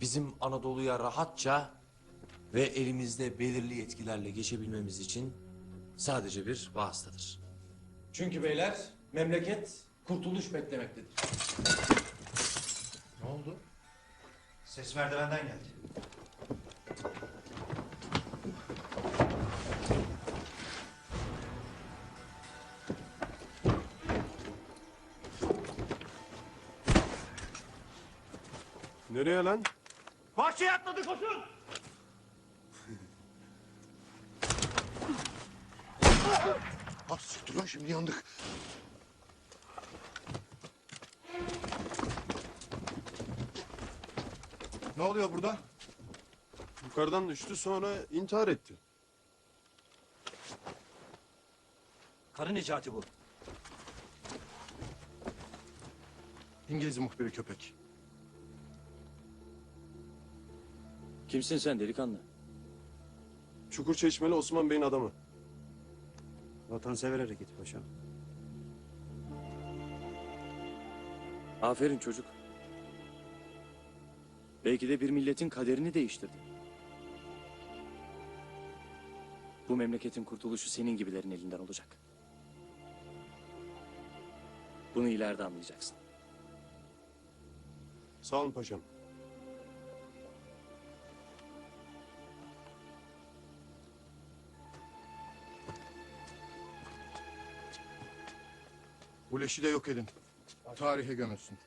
bizim Anadolu'ya rahatça ve elimizde belirli yetkilerle geçebilmemiz için sadece bir vasıtadır. Çünkü beyler memleket kurtuluş beklemektedir. Ne oldu? Ses merdivenden geldi. Nereye lan? Bahçeye atladı koşun! Ah siktir lan şimdi yandık. Ne oluyor burada? Yukarıdan düştü sonra intihar etti. Karı Necati bu. İngiliz muhbiri köpek. Kimsin sen delikanlı? Çukur Çeşmeli Osman Bey'in adamı. Vatansever hareket paşam. Aferin çocuk. Belki de bir milletin kaderini değiştirdin. Bu memleketin kurtuluşu senin gibilerin elinden olacak. Bunu ileride anlayacaksın. Sağ olun paşam. Bu leşi de yok edin. Tarihe gömülsün.